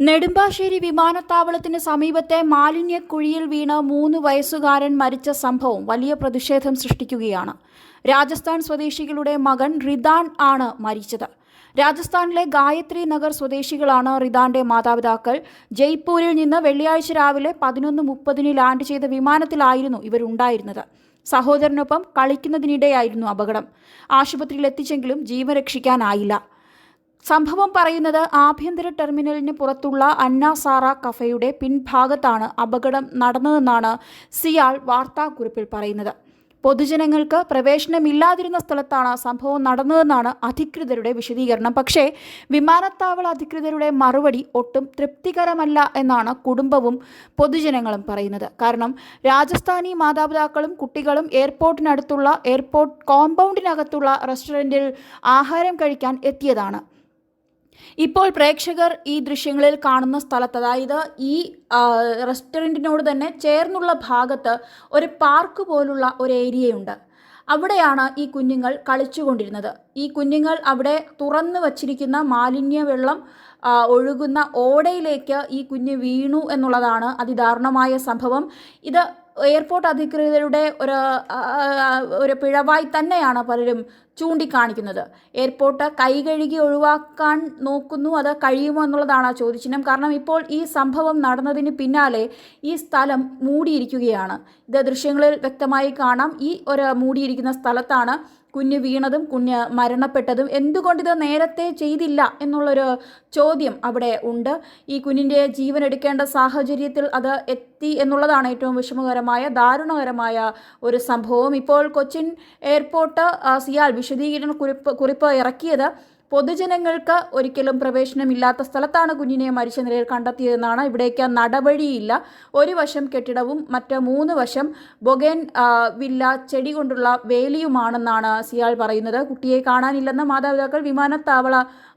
നെടുമ്പാശ്ശേരി വിമാനത്താവളത്തിന് സമീപത്തെ മാലിന്യക്കുഴിയിൽ വീണ് മൂന്ന് വയസ്സുകാരൻ മരിച്ച സംഭവം വലിയ പ്രതിഷേധം സൃഷ്ടിക്കുകയാണ്. രാജസ്ഥാൻ സ്വദേശികളുടെ മകൻ റിദാൻ ആണ് മരിച്ചത്. രാജസ്ഥാനിലെ ഗായത്രി നഗർ സ്വദേശികളാണ് റിദാന്റെ മാതാപിതാക്കൾ. ജയ്പൂരിൽ നിന്ന് വെള്ളിയാഴ്ച രാവിലെ പതിനൊന്ന് മുപ്പതിന് ലാൻഡ് ചെയ്ത വിമാനത്തിലായിരുന്നു ഇവരുണ്ടായിരുന്നത്. സഹോദരനൊപ്പം കളിക്കുന്നതിനിടെയായിരുന്നു അപകടം. ആശുപത്രിയിൽ എത്തിച്ചെങ്കിലും ജീവൻ രക്ഷിക്കാനായില്ല. സംഭവം പറയുന്നത് ആഭ്യന്തര ടെർമിനലിന് പുറത്തുള്ള അന്നാസാറ കഫയുടെ പിൻഭാഗത്താണ് അപകടം നടന്നതെന്നാണ് സിയാൾ വാർത്താക്കുറിപ്പിൽ പറയുന്നത്. പൊതുജനങ്ങൾക്ക് പ്രവേശനമില്ലാതിരുന്ന സ്ഥലത്താണ് സംഭവം നടന്നതെന്നാണ് അധികൃതരുടെ വിശദീകരണം. പക്ഷേ വിമാനത്താവള അധികൃതരുടെ മറുപടി ഒട്ടും തൃപ്തികരമല്ല എന്നാണ് കുടുംബവും പൊതുജനങ്ങളും പറയുന്നത്. കാരണം രാജസ്ഥാനി മാതാപിതാക്കളും കുട്ടികളും എയർപോർട്ടിനടുത്തുള്ള എയർപോർട്ട് കോമ്പൗണ്ടിനകത്തുള്ള റെസ്റ്റോറന്റിൽ ആഹാരം കഴിക്കാൻ എത്തിയതാണ്. ഇപ്പോൾ പ്രേക്ഷകർ ഈ ദൃശ്യങ്ങളിൽ കാണുന്ന സ്ഥലത്ത് അതായത് ഈ റെസ്റ്റോറന്റിനോട് തന്നെ ചേർന്നുള്ള ഭാഗത്ത് ഒരു പാർക്ക് പോലുള്ള ഒരു ഏരിയയുണ്ട്. അവിടെയാണ് ഈ കുഞ്ഞുങ്ങൾ കളിച്ചുകൊണ്ടിരുന്നത്. ഈ കുഞ്ഞുങ്ങൾ അവിടെ തുറന്നു വച്ചിരിക്കുന്ന മാലിന്യ വെള്ളം ഒഴുകുന്ന ഓടയിലേക്ക് ഈ കുഞ്ഞ് വീണു എന്നുള്ളതാണ് അതിദാരുണമായ സംഭവം. ഇത് എയർപോർട്ട് അധികൃതരുടെ ഒരു ഒരു പിഴവായി തന്നെയാണ് പലരും ചൂണ്ടിക്കാണിക്കുന്നത്. എയർപോർട്ട് കൈകഴുകി ഒഴിവാക്കാൻ നോക്കുന്നു. അത് കഴിയുമോ എന്നുള്ളതാണ് ആ ചോദ്യചിഹ്നം. കാരണം ഇപ്പോൾ ഈ സംഭവം നടന്നതിന് പിന്നാലെ ഈ സ്ഥലം മൂടിയിരിക്കുകയാണ്. ഇത് ദൃശ്യങ്ങളിൽ വ്യക്തമായി കാണാം. ഈ ഒരു മൂടിയിരിക്കുന്ന സ്ഥലത്താണ് കുഞ്ഞ് വീണതും കുഞ്ഞ് മരണപ്പെട്ടതും. എന്തുകൊണ്ടിത് നേരത്തെ ചെയ്തില്ല എന്നുള്ളൊരു ചോദ്യം അവിടെ ഉണ്ട്. ഈ കുഞ്ഞിന്റെ ജീവൻ എടുക്കേണ്ട സാഹചര്യത്തിൽ അത് എത്തി എന്നുള്ളതാണ് ഏറ്റവും വിഷമകരമായ ദാരുണകരമായ ഒരു സംഭവം. ഇപ്പോൾ കൊച്ചിൻ എയർപോർട്ട് സിയാൽ വിശദീകരണ കുറിപ്പ് കുറിപ്പ് ഇറക്കിയത് പൊതുജനങ്ങൾക്ക് ഒരിക്കലും പ്രവേശനമില്ലാത്ത സ്ഥലത്താണ് കുഞ്ഞിനെ മരിച്ച നിലയിൽ കണ്ടെത്തിയതെന്നാണ്. ഇവിടേക്ക് നടപടിയില്ല. ഒരു വശം കെട്ടിടവും മറ്റ് മൂന്ന് വശം ബൊഗേൻ വില്ല ചെടി കൊണ്ടുള്ള വേലിയുമാണെന്നാണ് സിയാൾ പറയുന്നത്. കുട്ടിയെ കാണാനില്ലെന്ന് മാതാപിതാക്കൾ വിമാനത്താവള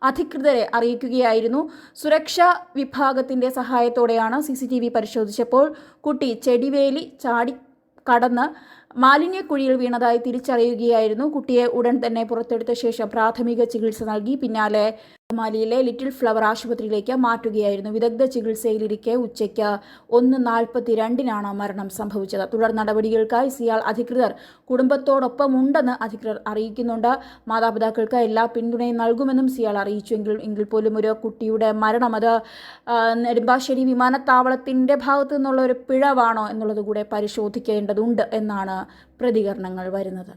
അധികൃതരെ അറിയിക്കുകയായിരുന്നു. സുരക്ഷാ വിഭാഗത്തിന്റെ സഹായത്തോടെയാണ് സി പരിശോധിച്ചപ്പോൾ കുട്ടി ചെടിവേലി ചാടി കടന്ന് മാലിന്യക്കുഴിയിൽ വീണതായി തിരിച്ചറിയുകയായിരുന്നു. കുട്ടിയെ ഉടൻ തന്നെ പുറത്തെടുത്ത ശേഷം പ്രാഥമിക ചികിത്സ നൽകി. പിന്നാലെ മാലിയിലെ ലിറ്റിൽ ഫ്ലവർ ആശുപത്രിയിലേക്ക് മാറ്റുകയായിരുന്നു. വിദഗ്ധ ചികിത്സയിലിരിക്കെ ഉച്ചയ്ക്ക് ഒന്ന് നാൽപ്പത്തി രണ്ടിനാണ് മരണം സംഭവിച്ചത്. തുടർ നടപടികൾക്കായി സിയാൾ അധികൃതർ കുടുംബത്തോടൊപ്പമുണ്ടെന്ന് അധികൃതർ അറിയിക്കുന്നുണ്ട്. മാതാപിതാക്കൾക്ക് എല്ലാ പിന്തുണയും നൽകുമെന്നും സിയാൾ അറിയിച്ചുവെങ്കിൽ എങ്കിൽ പോലും ഒരു കുട്ടിയുടെ മരണം അത് നെടുമ്പാശ്ശേരി വിമാനത്താവളത്തിന്റെ ഭാഗത്തു നിന്നുള്ള ഒരു പിഴവാണോ എന്നുള്ളത് കൂടെ പരിശോധിക്കേണ്ടതുണ്ട് എന്നാണ് പ്രതികരണങ്ങൾ വരുന്നത്.